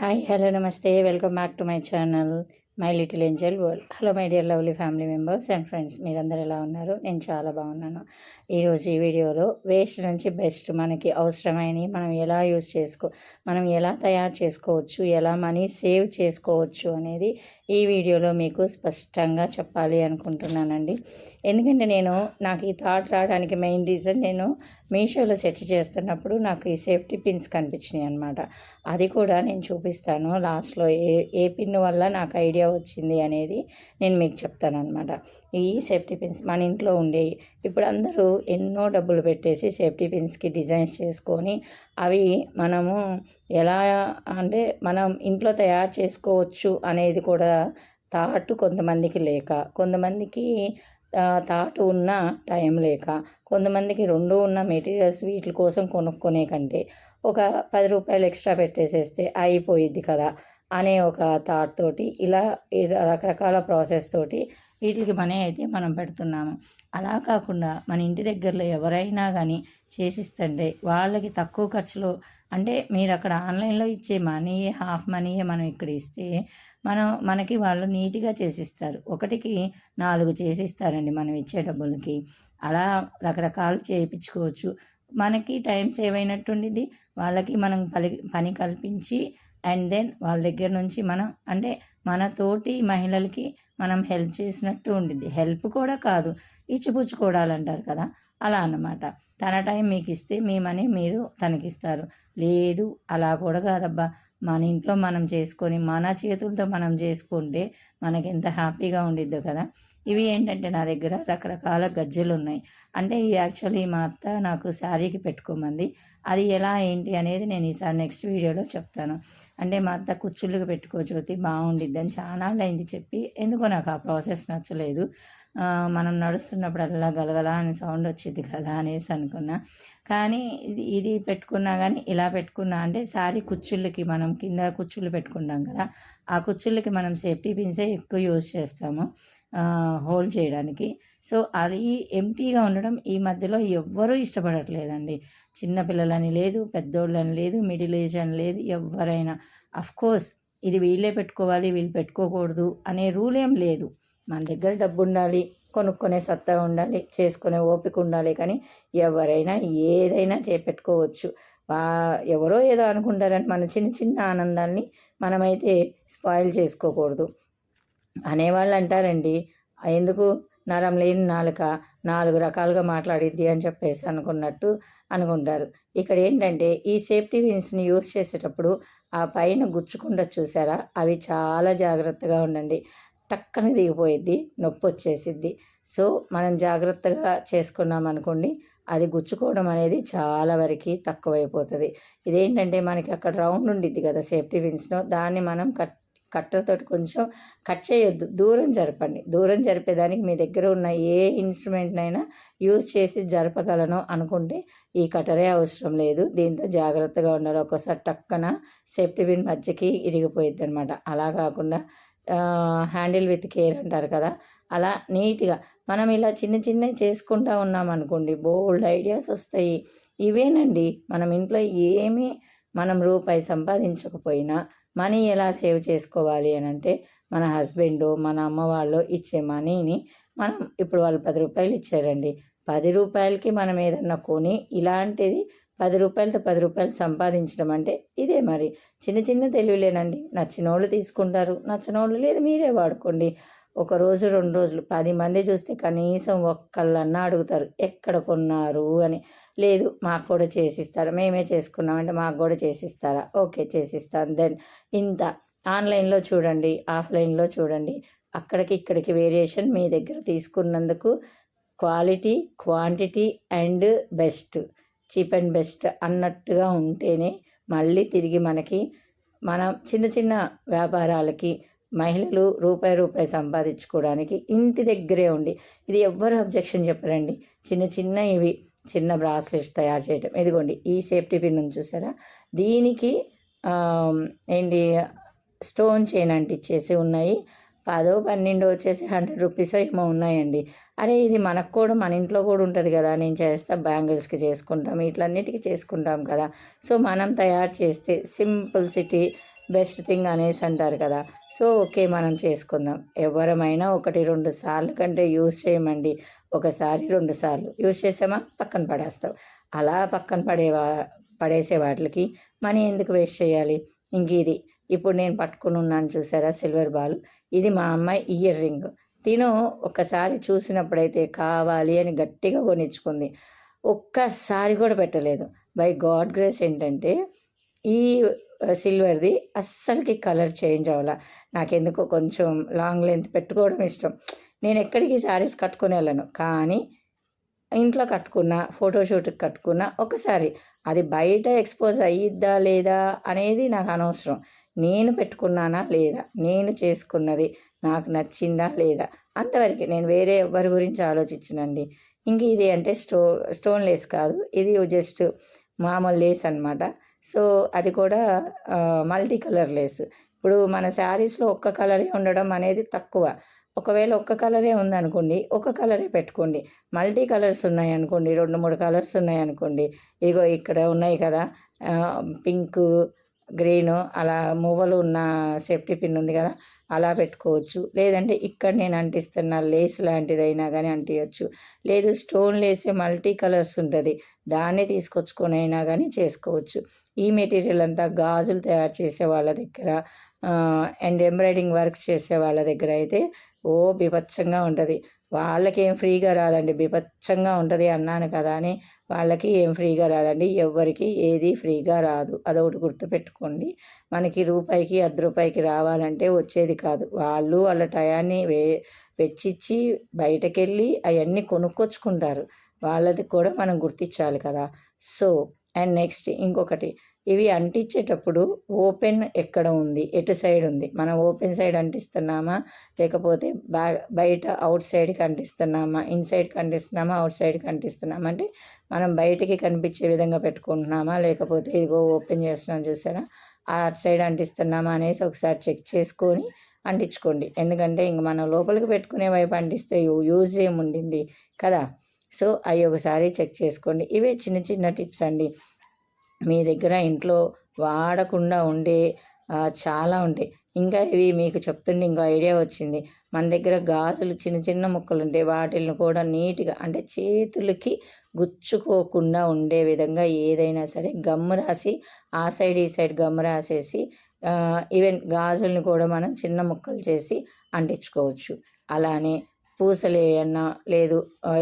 Hi hello నమస్తే welcome back to my channel my little angel world hello my dear lovely family members and friends మీరందరూ ఎలా ఉన్నారు? నేను చాలా బాగున్నాను. ఈరోజు ఈ వీడియోలో వేస్ట్ నుంచి బెస్ట్ మనకి అవసరమైనవి మనం ఎలా యూజ్ చేసుకో మనం ఎలా తయారు చేసుకోవచ్చు ఎలా మనీ సేవ్ చేసుకోవచ్చు అనేది ఈ వీడియోలో మీకు స్పష్టంగా చెప్పాలి అనుకుంటున్నానండి. ఎందుకంటే నేను నాకు ఈ థాట్ రావడానికి మెయిన్ రీజన్ నేను మీషోలో సెర్చ్ చేస్తున్నప్పుడు నాకు ఈ సేఫ్టీ పిన్స్ కనిపించినాయి అనమాట అది కూడా నేను చూపిస్తాను. లాస్ట్లో ఏ ఏ పిన్ వల్ల నాకు ఐడియా వచ్చింది అనేది నేను మీకు చెప్తాను అనమాట ఈ సేఫ్టీ పిన్స్ మన ఇంట్లో ఉండేవి ఇప్పుడు అందరూ ఎన్నో డబ్బులు పెట్టేసి సేఫ్టీ పిన్స్కి డిజైన్స్ చేసుకొని అవి మనము ఎలా అంటే మనం ఇంట్లో తయారు చేసుకోవచ్చు అనేది కూడా థాట్ కొంతమందికి లేక కొంతమందికి థాట్ ఉన్న టైం లేక కొంతమందికి రెండు ఉన్న మెటీరియల్స్ వీటి కోసం కొనుక్కునే కంటే ఒక పది రూపాయలు ఎక్స్ట్రా పెట్టేసేస్తే అయిపోయిద్ది కదా అనే ఒక థాట్ తోటి ఇలా రకరకాల ప్రాసెస్ తోటి వీటికి మనీ అయితే మనం పెడుతున్నాము. అలా కాకుండా మన ఇంటి దగ్గరలో ఎవరైనా కానీ చేసిస్తంటే వాళ్ళకి తక్కువ ఖర్చులో అంటే మీరు అక్కడ ఆన్లైన్లో ఇచ్చే మనీ హాఫ్ మనీయే మనం ఇక్కడ ఇస్తే మనం మనకి వాళ్ళు నీట్గా చేసిస్తారు. ఒకటికి నాలుగు చేసిస్తారండి మనం ఇచ్చే డబ్బులకి. అలా రకరకాలు చేయించుకోవచ్చు. మనకి టైం సేవ్ అయినట్టుండిది వాళ్ళకి మనం పలి పని కల్పించి అండ్ దెన్ వాళ్ళ దగ్గర నుంచి మనం అంటే మన తోటి మహిళలకి మనం హెల్ప్ చేసినట్టు ఉండిద్ది. హెల్ప్ కూడా కాదు ఇచ్చిపుచ్చుకోవడాలంటారు కదా. అలా అన్నమాట. తన టైం మీకు ఇస్తే మీ మనీ మీరు తనకిస్తారు. లేదు అలా కూడా కాదబ్బా. మన ఇంట్లో మనం చేసుకొని మన చేతులతో మనం చేసుకుంటే మనకి ఎంత హ్యాపీగా ఉండిద్దో కదా. ఇవి ఏంటంటే నా దగ్గర రకరకాల గజ్జెలు ఉన్నాయి అంటే ఈ యాక్చువల్లీ మా అత్త నాకు శారీకి పెట్టుకోమంది. అది ఎలా ఏంటి అనేది నేను ఈసారి నెక్స్ట్ వీడియోలో చెప్తాను. అంటే మా అత్త కుచ్చుళ్ళకి పెట్టుకో జ్యోతి బాగుండిద్ది అని చాలా అయింది చెప్పి ఎందుకో నాకు ఆ ప్రాసెస్ నచ్చలేదు. మనం నడుస్తున్నప్పుడు అలా గలగల అని సౌండ్ వచ్చింది కదా అనేసి అనుకున్నా. కానీ ఇది ఇది పెట్టుకున్నా కానీ ఇలా పెట్టుకున్నా అంటే సారీ కుచ్చుళ్ళకి మనం కింద కుచ్చుళ్ళు పెట్టుకున్నాం కదా ఆ కుచ్చుళ్ళకి మనం సేఫ్టీ పిన్సే ఎక్కువ యూజ్ చేస్తాము హోల్డ్ చేయడానికి. సో అది ఎంటీగా ఉండడం ఈ మధ్యలో ఎవ్వరూ ఇష్టపడట్లేదండి. చిన్నపిల్లలని లేదు పెద్దోళ్ళని లేదు మిడిల్ ఏజ్ అని లేదు ఎవరైనా కోర్స్ ఇది వీళ్ళే పెట్టుకోవాలి వీళ్ళు పెట్టుకోకూడదు అనే రూల్ ఏం లేదు. మన దగ్గర డబ్బు ఉండాలి కొనుక్కునే సత్తా ఉండాలి చేసుకునే ఓపిక ఉండాలి కానీ ఎవరైనా ఏదైనా చేపెట్టుకోవచ్చు. ఎవరో ఏదో అనుకుంటారని మన చిన్న చిన్న ఆనందాన్ని మనమైతే స్పాయిల్ చేసుకోకూడదు. అనేవాళ్ళు అంటారండి ఎందుకు నరం లేని నాలుక నాలుగు రకాలుగా మాట్లాడిద్ది అని చెప్పేసి అనుకున్నట్టు అనుకుంటారు. ఇక్కడ ఏంటంటే ఈ సేఫ్టీ విన్స్ని యూస్ చేసేటప్పుడు ఆ పైన గుచ్చుకుండా చూసారా? అవి చాలా జాగ్రత్తగా ఉండండి. టక్కన దిగిపోయిద్ది నొప్పి వచ్చేసిద్ది. సో మనం జాగ్రత్తగా చేసుకున్నాం అనుకోండి అది గుచ్చుకోవడం అనేది చాలా వరకు తక్కువైపోతుంది. ఇదేంటంటే మనకి అక్కడ రౌండ్ ఉండిద్ది కదా సేఫ్టీ విన్స్ను దాన్ని మనం కట్ కట్టతో కొంచెం కట్ చేయొద్దు. దూరం జరపండి. దూరం జరిపేదానికి మీ దగ్గర ఉన్న ఏ ఇన్స్ట్రుమెంట్నైనా యూజ్ చేసి జరపగలను అనుకుంటే ఈ కటరే అవసరం లేదు. దీంతో జాగ్రత్తగా ఉండాలి. ఒక్కోసారి టక్కన సేఫ్టీ విన్ మధ్యకి ఇరిగిపోయిద్ది అనమాట అలా కాకుండా హ్యాండిల్ విత్ కేర్ అంటారు కదా. అలా నీట్గా మనం ఇలా చిన్న చిన్నవి చేసుకుంటా ఉన్నాం అనుకోండి బోల్డ్ ఐడియాస్ వస్తాయి. ఇవేనండి మనం ఇంట్లో ఏమీ మనం రూపాయి సంపాదించకపోయినా మనీ ఎలా సేవ్ చేసుకోవాలి అని అంటే మన హస్బెండ్ మన అమ్మ వాళ్ళు ఇచ్చే మనీని మనం ఇప్పుడు వాళ్ళు పది రూపాయలు ఇచ్చారండి. పది రూపాయలకి మనం ఏదన్నా కొని ఇలాంటిది పది రూపాయలతో పది రూపాయలు సంపాదించడం అంటే ఇదే మరి. చిన్న చిన్న తెలివిలేనండి. నచ్చిన వాళ్ళు తీసుకుంటారు నచ్చిన వాళ్ళు లేదు మీరే వాడుకోండి. ఒక రోజు రెండు రోజులు పది మంది చూస్తే కనీసం ఒక్కళ్ళన్నా అడుగుతారు ఎక్కడ కొన్నారు? అని. లేదు మాకు కూడా చేసిస్తారా? మేమే చేసుకున్నామంటే మాకు కూడా చేసిస్తారా? ఓకే చేసిస్తాను. దెన్ ఇంత. ఆన్లైన్లో చూడండి ఆఫ్లైన్లో చూడండి. అక్కడికి ఇక్కడికి వేరియేషన్ మీ దగ్గర తీసుకున్నందుకు quality quantity and best. Cheap and best అన్నట్టుగా ఉంటేనే మళ్ళీ తిరిగి మనకి మనం చిన్న చిన్న వ్యాపారాలకి మహిళలు రూపాయి రూపాయి సంపాదించుకోవడానికి ఇంటి దగ్గరే ఉండి ఇది ఎవ్వరు అబ్జెక్షన్ చెప్పరండి. చిన్న చిన్న ఇవి చిన్న బ్రాస్లెట్స్ తయారు చేయటం. ఇదిగోండి ఈ సేఫ్టీ పిన్ చూసారా? దీనికి ఏంటి స్టోన్ చైన్ అంటిచ్చేసి ఉన్నాయి. పదో పన్నెండు వచ్చేసి హండ్రెడ్ రూపీస్ ఏమో ఉన్నాయండి. అరే ఇది మనకు కూడా మన ఇంట్లో కూడా ఉంటుంది కదా నేను చేస్తా బ్యాంగిల్స్కి చేసుకుంటాం ఇట్లన్నిటికీ చేసుకుంటాం కదా. సో మనం తయారు చేస్తే సింపుల్ సిటీ బెస్ట్ థింగ్ అనేసి అంటారు కదా. సో ఓకే మనం చేసుకుందాం. ఎవరమైనా ఒకటి రెండు సార్లు కంటే యూజ్ చేయమండి. ఒకసారి రెండు సార్లు యూజ్ చేసామా? పక్కన పడేస్తాం. అలా పక్కన పడేవా పడేసే వాటికి మనీ ఎందుకు వేస్ట్ చేయాలి? ఇంక ఇది. ఇప్పుడు నేను పట్టుకుని ఉన్నాను చూసారా? Silver ball. ఇది మా అమ్మాయి ఇయర్ రింగ్. తిను ఒకసారి చూసినప్పుడైతే కావాలి అని గట్టిగా కొనిచ్చుకుంది. ఒక్కసారి కూడా పెట్టలేదు. బై గాడ్ గ్రేస్ ఏంటంటే ఈ సిల్వర్ది. అస్సలకి కలర్ చేంజ్ అవ్వాల. నాకెందుకో కొంచెం లాంగ్ లెంత్ పెట్టుకోవడం ఇష్టం. నేను ఎక్కడికి శారీస్ కట్టుకుని వెళ్ళను. కానీ ఇంట్లో కట్టుకున్న ఫోటోషూట్కి కట్టుకున్న ఒకసారి అది బయట ఎక్స్పోజ్ అయ్యిద్దా లేదా అనేది నాకు అనవసరం. నేను పెట్టుకున్నానా లేదా? నేను చేసుకున్నది నాకు నచ్చిందా లేదా? అంతవరకు నేను వేరే ఎవరి గురించి ఆలోచించనండి. ఇంక ఇది అంటే స్టో స్టోన్ లేస్ కాదు. ఇది జస్ట్ మామూలు లేస్ అనమాట సో అది కూడా మల్టీ కలర్ లేస్. ఇప్పుడు మన శారీస్లో ఒక్క కలరే ఉండడం అనేది తక్కువ. ఒకవేళ ఒక్క కలరే ఉందనుకోండి ఒక కలరే పెట్టుకోండి. మల్టీ కలర్స్ ఉన్నాయి అనుకోండి రెండు మూడు కలర్స్ ఉన్నాయి అనుకోండి ఇగో ఇక్కడ ఉన్నాయి కదా పింక్ గ్రీను అలా మువ్వలు ఉన్న సేఫ్టీ పిన్ ఉంది కదా అలా పెట్టుకోవచ్చు. లేదంటే ఇక్కడ నేను అంటిస్తున్న లేస్ లాంటిదైనా కానీ అంటియచ్చు. లేదు స్టోన్ లేసే మల్టీ కలర్స్ ఉంటుంది. దాన్ని తీసుకొచ్చుకొని అయినా కానీ చేసుకోవచ్చు. ఈ మెటీరియల్ అంతా గాజులు తయారు చేసే వాళ్ళ దగ్గర అండ్ ఎంబ్రాయిడింగ్ వర్క్స్ చేసే వాళ్ళ దగ్గర అయితే ఓ బీభత్సంగా ఉంటుంది. వాళ్ళకేం ఫ్రీగా రాదండి. బీభత్సంగా ఉంటుంది అన్నాను కదా అని వాళ్ళకి ఏం ఫ్రీగా రాదండి. ఎవరికి ఏది ఫ్రీగా రాదు. అదొకటి గుర్తుపెట్టుకోండి. మనకి రూపాయికి అర్ధ రూపాయికి రావాలంటే వచ్చేది కాదు. వాళ్ళు వాళ్ళ టయాన్ని వే వెచ్చిచ్చి బయటకెళ్ళి అవన్నీ కొనుక్కొచ్చుకుంటారు. వాళ్ళది కూడా మనం గుర్తించాలి కదా. సో అండ్ నెక్స్ట్ ఇంకొకటి. ఇవి అంటించేటప్పుడు ఓపెన్ ఎక్కడ ఉంది? ఎటు సైడ్ ఉంది? మనం ఓపెన్ సైడ్ అంటిస్తున్నామా? లేకపోతే బా బయట అవుట్ సైడ్కి అంటిస్తున్నామా? ఇన్సైడ్కి అంటిస్తున్నామా? అవుట్ సైడ్కి అంటిస్తున్నామా? అంటే మనం బయటికి కనిపించే విధంగా పెట్టుకుంటున్నామా? లేకపోతే ఇదిగో ఓపెన్ చేస్తున్నాం చూసారా? ఆ సైడ్ అంటిస్తున్నామా అనేసి ఒకసారి చెక్ చేసుకొని అంటించుకోండి. ఎందుకంటే ఇంక మనం లోపలికి పెట్టుకునే వైపు అంటిస్తే యూజ్ ఏముండింది కదా? సో అవి ఒకసారి చెక్ చేసుకోండి. ఇవే చిన్న చిన్న టిప్స్ అండి. మీ దగ్గర ఇంట్లో వాడకుండా ఉండే చాలా ఉంటాయి. ఇంకా ఇది మీకు చెప్తుంటే ఇంకో ఐడియా వచ్చింది. మన దగ్గర గాజులు చిన్న చిన్న ముక్కలు ఉంటాయి. వాటిని కూడా నీట్గా అంటే చేతులకి గుచ్చుకోకుండా ఉండే విధంగా ఏదైనా సరే గమ్ము రాసి ఆ సైడ్ ఈ సైడ్ గమ్ము రాసేసి ఈవెన్ గాజుల్ని కూడా మనం చిన్న ముక్కలు చేసి అంటించుకోవచ్చు. అలానే పూసలు ఏమన్నా లేదు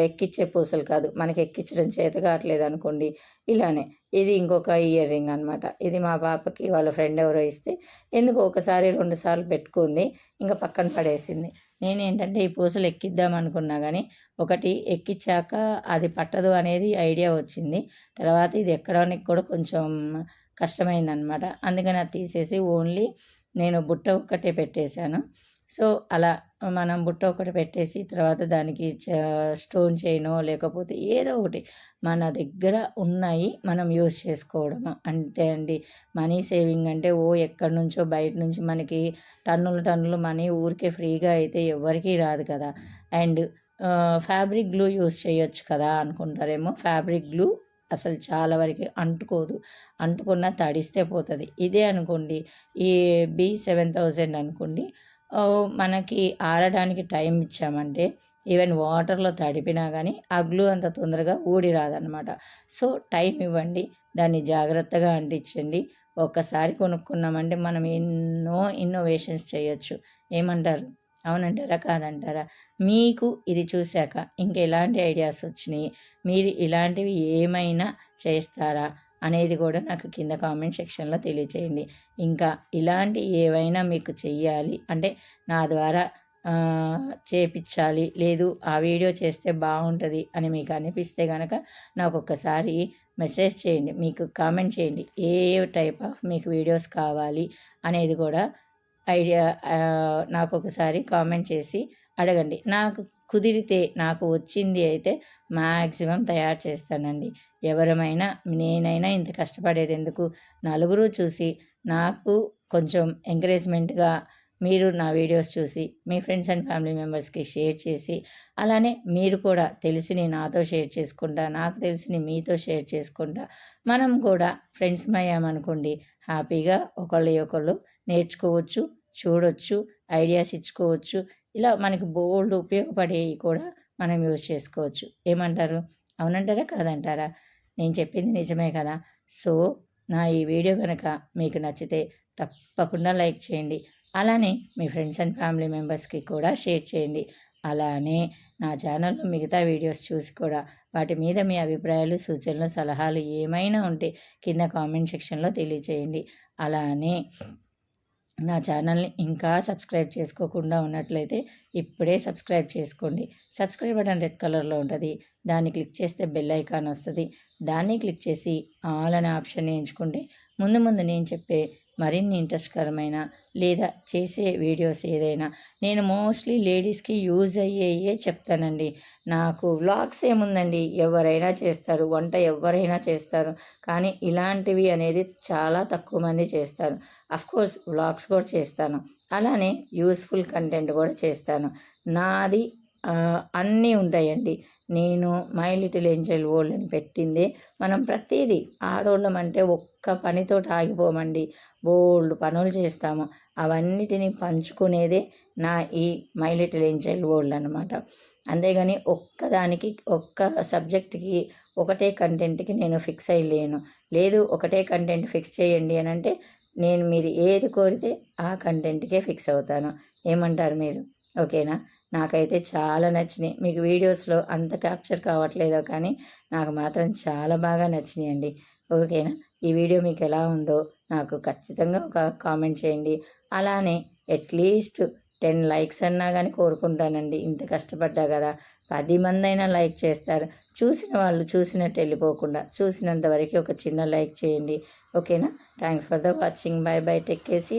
ఎక్కిచ్చే పూసలు కాదు. మనకి ఎక్కించడం చేత కావట్లేదు అనుకోండి ఇలానే. ఇది ఇంకొక ఇయర్ రింగ్ అనమాట ఇది మా పాపకి వాళ్ళ ఫ్రెండ్ ఎవరో ఇస్తే ఎందుకు ఒకసారి రెండు సార్లు పెట్టుకుంది ఇంకా పక్కన పడేసింది. నేనేంటంటే ఈ పూసలు ఎక్కిద్దాం అనుకున్నా కానీ ఒకటి ఎక్కించాక అది పట్టదు అనేది ఐడియా వచ్చింది. తర్వాత ఇది ఎక్కడానికి కూడా కొంచెం కష్టమైందనమాట అందుకని అది తీసేసి ఓన్లీ నేను బుట్ట ఒక్కటే పెట్టేశాను. సో అలా మనం బుట్ట ఒకటి పెట్టేసి తర్వాత దానికి స్టోన్ చైనో లేకపోతే ఏదో ఒకటి మన దగ్గర ఉన్నాయి మనం యూస్ చేసుకోవడము. అంతే అండి. మనీ సేవింగ్ అంటే ఓ ఎక్కడి నుంచో బయట నుంచి మనకి టన్నులు టన్నులు మనీ ఊరికే ఫ్రీగా అయితే ఎవరికీ రాదు కదా. అండ్ ఫ్యాబ్రిక్ గ్లూ యూస్ చేయొచ్చు కదా అనుకుంటారేమో. ఫ్యాబ్రిక్ గ్లూ అసలు చాలా వరకు అంటుకోదు. అంటుకున్న తడిస్తే పోతుంది. ఇదే అనుకోండి ఈ బి సెవెన్ థౌజండ్ అనుకోండి మనకి ఆరడానికి టైం ఇచ్చామంటే ఈవెన్ వాటర్లో తడిపినా కానీ ఆ గ్లూ అంత తొందరగా ఊడి రాదనమాట సో టైం ఇవ్వండి దాన్ని జాగ్రత్తగా అంటించండి. ఒక్కసారి కొనుక్కున్నామంటే మనం ఎన్నో ఇన్నోవేషన్స్ చేయొచ్చు. ఏమంటారు? అవునంటారా? కాదంటారా? మీకు ఇది చూశాక ఇంక ఎలాంటి ఐడియాస్ వచ్చినాయి? మీరు ఇలాంటివి ఏమైనా చేస్తారా? అనేది కూడా నాకు కింద కామెంట్ సెక్షన్లో తెలియచేయండి. ఇంకా ఇలాంటి ఏవైనా మీకు చెయ్యాలి అంటే నా ద్వారా చేపించాలి లేదు ఆ వీడియో చేస్తే బాగుంటుంది అని మీకు అనిపిస్తే కనుక నాకు ఒక్కసారి మెసేజ్ చేయండి. మీకు కామెంట్ చేయండి. ఏ టైప్ ఆఫ్ మీకు వీడియోస్ కావాలి అనేది కూడా ఐడియా నాకు ఒకసారి కామెంట్ చేసి అడగండి. నాకు కుదిరితే నాకు వచ్చింది అయితే మ్యాక్సిమం తయారు చేస్తానండి. ఎవరమైనా నేనైనా ఇంత కష్టపడేది ఎందుకు? నలుగురు చూసి నాకు కొంచెం ఎంకరేజ్మెంట్గా మీరు నా వీడియోస్ చూసి మీ ఫ్రెండ్స్ అండ్ ఫ్యామిలీ మెంబర్స్కి షేర్ చేసి అలానే మీరు కూడా తెలిసిని నాతో షేర్ చేసుకుంటా నాకు తెలిసిని మీతో షేర్ చేసుకుంటా మనం కూడా ఫ్రెండ్స్ అయ్యామనుకోండి హ్యాపీగా ఒకళ్ళు ఒకళ్ళు నేర్చుకోవచ్చు చూడొచ్చు ఐడియాస్ ఇచ్చుకోవచ్చు ఇలా మనకి బోల్డ్ ఉపయోగపడేవి కూడా మనం యూజ్ చేసుకోవచ్చు. ఏమంటారు? అవునంటారా? కాదంటారా? నేను చెప్పింది నిజమే కదా. సో నా ఈ వీడియో కనుక మీకు నచ్చితే తప్పకుండా లైక్ చేయండి. అలానే మీ ఫ్రెండ్స్ అండ్ ఫ్యామిలీ మెంబర్స్కి కూడా షేర్ చేయండి. అలానే నా ఛానల్లో మిగతా వీడియోస్ చూసి కూడా వాటి మీద మీ అభిప్రాయాలు సూచనలు సలహాలు ఏమైనా ఉంటే కింద కామెంట్ సెక్షన్లో తెలియచేయండి. అలానే నా ఛానల్ని ఇంకా సబ్స్క్రైబ్ చేసుకోకుండా ఉన్నట్లయితే ఇప్పుడే సబ్స్క్రైబ్ చేసుకోండి. సబ్స్క్రైబ్ బటన్ రెడ్ కలర్లో ఉంటుంది. దాన్ని క్లిక్ చేస్తే బెల్ ఐకాన్ వస్తుంది. దాన్ని క్లిక్ చేసి ఆల్ అనే ఆప్షన్ ఎంచుకుంటే ముందు ముందు నేను చెప్పే మరిన్ని ఇంట్రెస్ట్కరమైన లేదా చేసే వీడియోస్ ఏదైనా నేను మోస్ట్లీ లేడీస్కి యూజ్ అయ్యేయే చెప్తానండి. నాకు వ్లాగ్స్ ఏముందండి? ఎవరైనా చేస్తారు వంట ఎవరైనా చేస్తారు కానీ ఇలాంటివి అనేది చాలా తక్కువ మంది చేస్తారు. కోర్స్ వ్లాగ్స్ కూడా చేస్తాను. అలానే యూస్ఫుల్ కంటెంట్ కూడా చేస్తాను. నాది అన్నీ ఉంటాయండి. నేను మై లిటిల్ ఏంజల్ వరల్డ్ అని పెట్టింది. మనం ప్రతిదీ ఆడోళ్ళం అంటే ఒక్క పనితో ఆగిపోమండి. బోల్డ్ పనులు చేస్తాము. అవన్నిటిని పంచుకునేదే నా ఈ మై లిటిల్ ఏంజల్ వరల్డ్ అనమాట అంతేగాని ఒక్కదానికి ఒక్క సబ్జెక్ట్కి ఒకటే కంటెంట్కి నేను ఫిక్స్ అయ్యలేను. లేదు ఒకటే కంటెంట్ ఫిక్స్ చేయండి అని అంటే నేను మీరు ఏది కోరితే ఆ కంటెంట్కే ఫిక్స్ అవుతాను. ఏమంటారు మీరు? ఓకేనా? నాకైతే చాలా నచ్చినాయి. మీకు వీడియోస్లో అంత క్యాప్చర్ కావట్లేదో కానీ నాకు మాత్రం చాలా బాగా నచ్చినాయండి. ఓకేనా? ఈ వీడియో మీకు ఎలా ఉందో నాకు ఖచ్చితంగా ఒక కామెంట్ చేయండి. అలానే అట్లీస్ట్ టెన్ లైక్స్ అన్నా కానీ కోరుకుంటానండి. ఇంత కష్టపడ్డా కదా. పది మంది అయినా లైక్ చేస్తారు. చూసిన వాళ్ళు చూసినట్టు వెళ్ళిపోకుండా చూసినంత వరకు ఒక చిన్న లైక్ చేయండి. ఓకేనా? Thanks for the watching. Bye bye. Tech KC